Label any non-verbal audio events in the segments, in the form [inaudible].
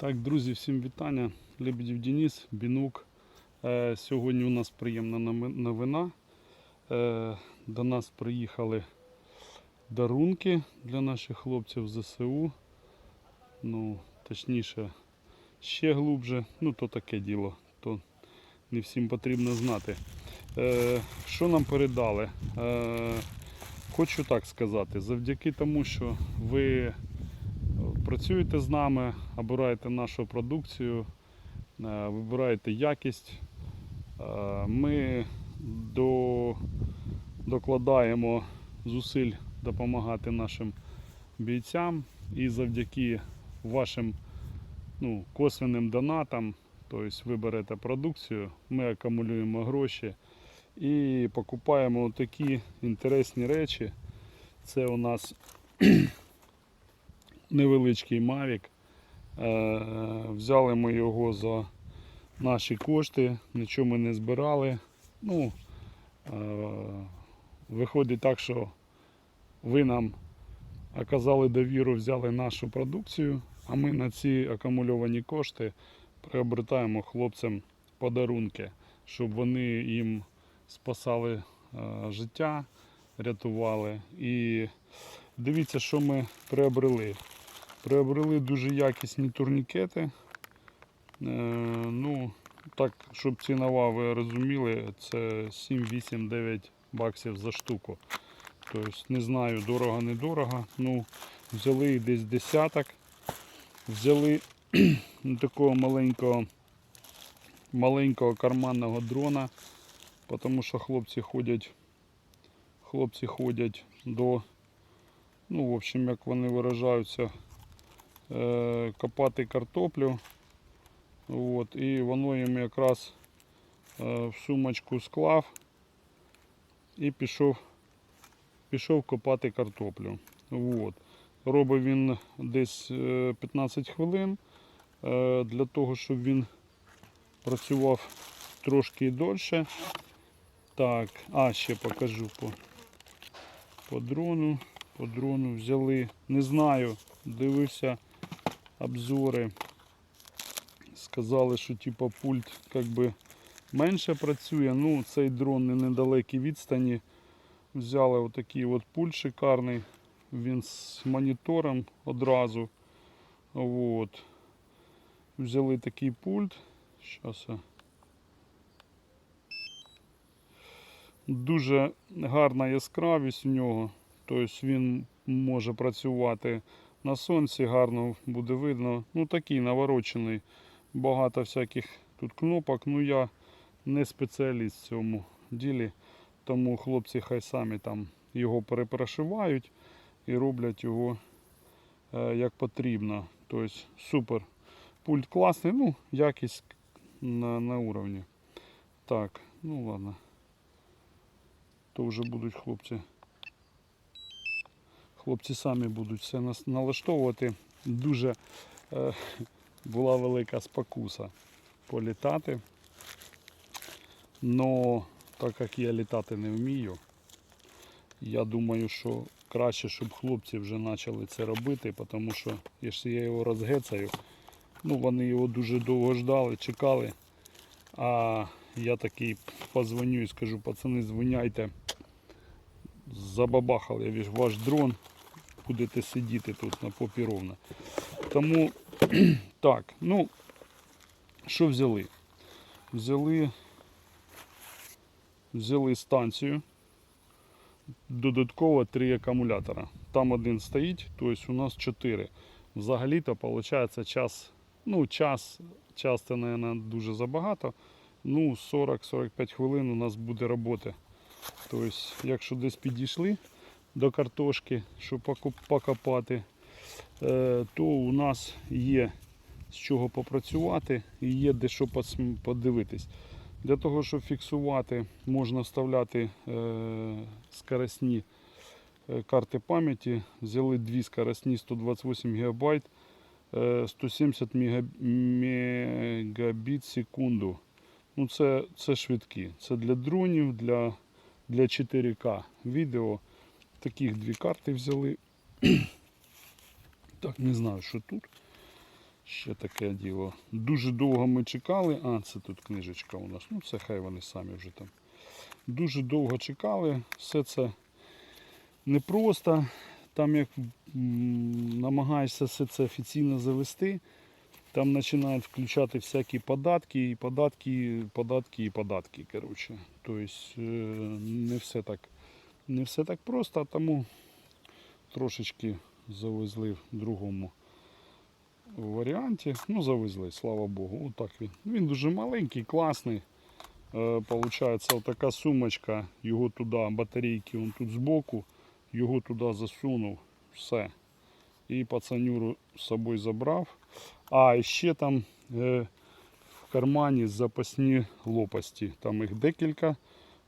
Так, друзі, всім вітання. Лебедів Денис, Бінук. Е, Сьогодні у нас приємна новина. Е, До нас приїхали дарунки для наших хлопців ЗСУ. Ну, точніше, ще глубже. Ну, то таке діло. То не всім потрібно знати. Е, Що нам передали? Е, Хочу так сказати, завдяки тому, що ви працюєте з нами, обираєте нашу продукцію, е, вибираєте якість. Е, Ми до, докладаємо зусиль допомагати нашим бійцям і завдяки вашим ну, косвенним донатам, тобто ви берете продукцію, ми акумулюємо гроші і покупаємо такі інтересні речі. Це у нас невеличкий Mavic. Е, Взяли ми його за наші кошти, нічого ми не збирали. Ну, е, виходить так, що ви нам оказали довіру, взяли нашу продукцію, а ми на ці акумульовані кошти приобретаємо хлопцям подарунки, щоб вони їм спасали е, життя, рятували. І дивіться, що ми приобрели. Приобрели дуже якісні турнікети. Е, ну, так, щоб цінова, ви розуміли, це 7, 8, 9 баксів за штуку. Тобто, не знаю, дорого, недорого. Ну, взяли десь десяток. Взяли [clears throat] такого маленького, маленького карманного дрона, тому що хлопці ходять, хлопці ходять до, ну, в общем, як вони виражаються, копати картоплю. От, і воно їм якраз е, в сумочку склав і пішов, пішов копати картоплю. От. Робить він десь е, 15 хвилин е, для того, щоб він працював трошки дольше. Так, а ще покажу по, по дрону. По дрону взяли. Не знаю, дивився обзори. Сказали, що типа пульт как би менше працює. Ну, цей дрон не недалекій відстані. Взяли отакий от пульт шикарний. Він з монітором одразу. От. Взяли такий пульт. Я. Дуже гарна яскравість у нього. Тобто він може працювати на сонці, гарно буде видно. Ну такий наворочений. Багато всяких тут кнопок. Ну я не спеціаліст в цьому ділі. Тому хлопці хай самі там його перепрошивають і роблять його е, як потрібно. Тобто супер. Пульт класний, ну, якість на, на уровні. Так, ну ладно. То вже будуть хлопці. Хлопці самі будуть все налаштовувати. Дуже е, була велика спокуса політати. Но так як я літати не вмію, я думаю, що краще, щоб хлопці вже почали це робити, тому що якщо я його розгецаю, ну вони його дуже довго ждали, чекали. А я такий позвоню і скажу, пацани, дзвоняйте. Забабахали ваш дрон, будете сидіти тут на попі ровно. Тому [clears throat] так, ну, що взяли? Взяли, взяли станцію. Додатково три акумулятора. Там один стоїть, тобто у нас чотири. Взагалі-то виходить час, ну час, час це, мабуть, дуже забагато. Ну, 40-45 хвилин у нас буде роботи. Тобто, якщо десь підійшли до картошки, щоб покопати, е, то у нас є з чого попрацювати і є де що подивитись. Для того, щоб фіксувати, можна вставляти е, скоростні е, карти пам'яті. Взяли дві скоростні 128 ГБ, е, 170 мега- мегабіт секунду. Ну, це, це швидкі. Це для дронів, для, для 4К відео. Таких дві карти взяли. Так, не знаю, що тут. Ще таке діло. Дуже довго ми чекали. А, це тут книжечка у нас. Ну, це хай вони самі вже там. Дуже довго чекали. Все це непросто. Там як намагаєшся все це офіційно завести, там починають включати всякі податки, і податки, податки і податки. Коротше. Тобто е, не все так, не все так просто, тому трошечки завезли в другому варіанті. Ну, завезли, слава Богу. Отак він. Він дуже маленький, класний. Е, Получається, отака сумочка, його туди, батарейки он тут збоку, його туди засунув, все. І пацанюру з собою забрав. А ще там е, в кармані запасні лопасті. Там їх декілька,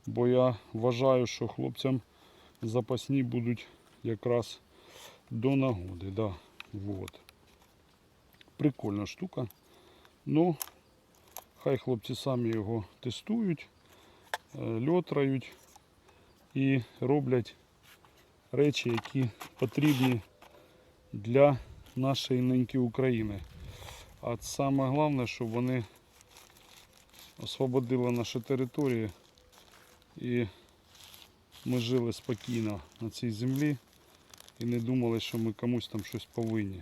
бо я вважаю, що хлопцям запасні будуть якраз до нагоди. Да. Вот. Прикольна штука. Ну, хай хлопці самі його тестують, е, льотрають і роблять речі, які потрібні для нашої неньки України. А саме головне, щоб вони освободили наші території і ми жили спокійно на цій землі і не думали, що ми комусь там щось повинні.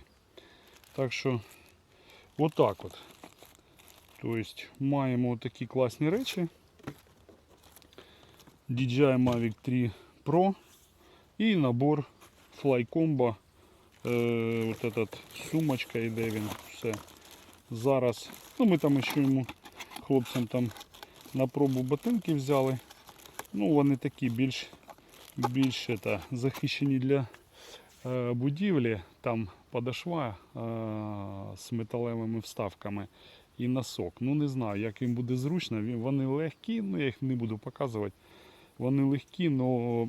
Так що отак от. Тобто маємо такі класні речі. DJI Mavic 3 Pro і набор Fly Combo. Е, от этот, сумочка йде він. Все. Зараз. Ну ми там ще йому хлопцям там на пробу ботинки взяли. Ну вони такі більш, більш это, захищені для е, будівлі. Там подошва е, з металевими вставками і носок. Ну не знаю, як їм буде зручно. Вони легкі, ну я їх не буду показувати. Вони легкі, але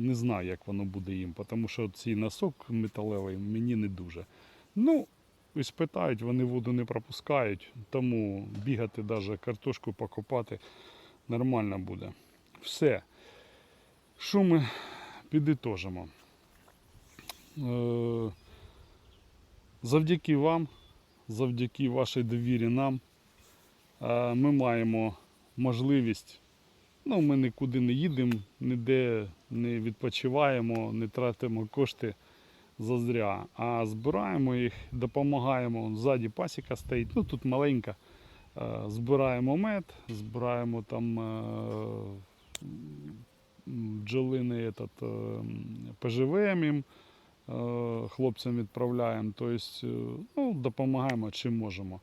не знаю, як воно буде їм, тому що цей носок металевий мені не дуже. Ну, і спитають, вони воду не пропускають, тому бігати, навіть картошку покопати нормально буде. Все. Що ми підітожимо? Е, Завдяки вам, завдяки вашій довірі нам, е, ми маємо можливість. Ну, ми нікуди не їдемо, ніде не відпочиваємо, не тратимо кошти зазря, а збираємо їх, допомагаємо. Ззаді пасіка стоїть, ну тут маленька. Е, Збираємо мед, збираємо там е, этот, е, поживемо їм, хлопцям відправляємо. Тобто, ну, допомагаємо чим можемо.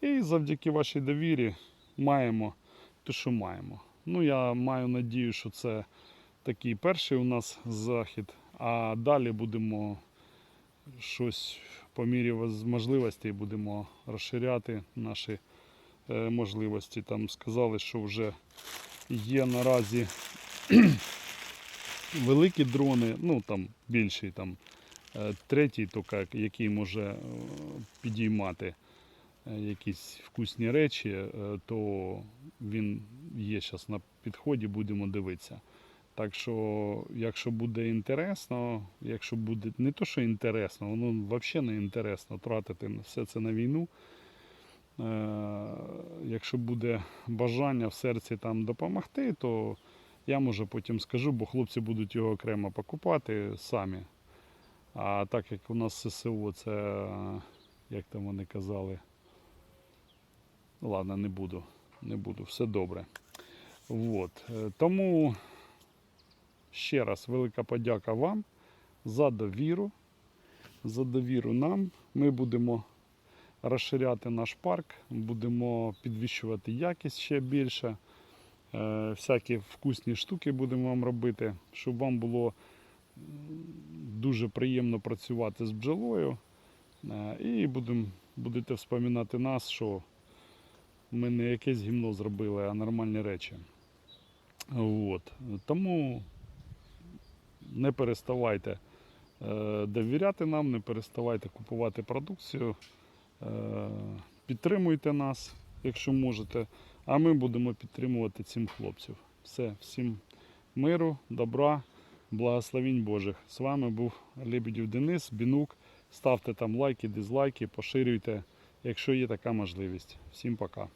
І завдяки вашій довірі маємо те, що маємо. Ну, я маю надію, що це такий перший у нас захід, а далі будемо щось по мірі можливостей будемо розширяти наші е, можливості. Там сказали, що вже є наразі [clears throat] великі дрони, ну там більший, там е, третій, тільки, який може е, підіймати якісь вкусні речі, то він є зараз на підході, будемо дивитися. Так що, якщо буде інтересно, якщо буде не то, що інтересно, воно взагалі не інтересно тратити все це на війну. Е, якщо буде бажання в серці там допомогти, то я може потім скажу, бо хлопці будуть його окремо покупати самі. А так як у нас ССО, це, як там вони казали, ладно, не буду, не буду, все добре. Вот. е, Тому ще раз велика подяка вам за довіру. За довіру нам. Ми будемо розширяти наш парк, будемо підвищувати якість ще більше. Е, всякі вкусні штуки будемо вам робити, щоб вам було дуже приємно працювати з бджолою. Е, і будем, будете вспоминати нас, що ми не якесь гімно зробили, а нормальні речі. От. Тому не переставайте е, довіряти нам, не переставайте купувати продукцію. Е, підтримуйте нас, якщо можете, а ми будемо підтримувати цим хлопців. Все, всім миру, добра, благословінь Божих. З вами був Лебедів Денис, Бінук. Ставте там лайки, дизлайки, поширюйте, якщо є така можливість. Всім пока.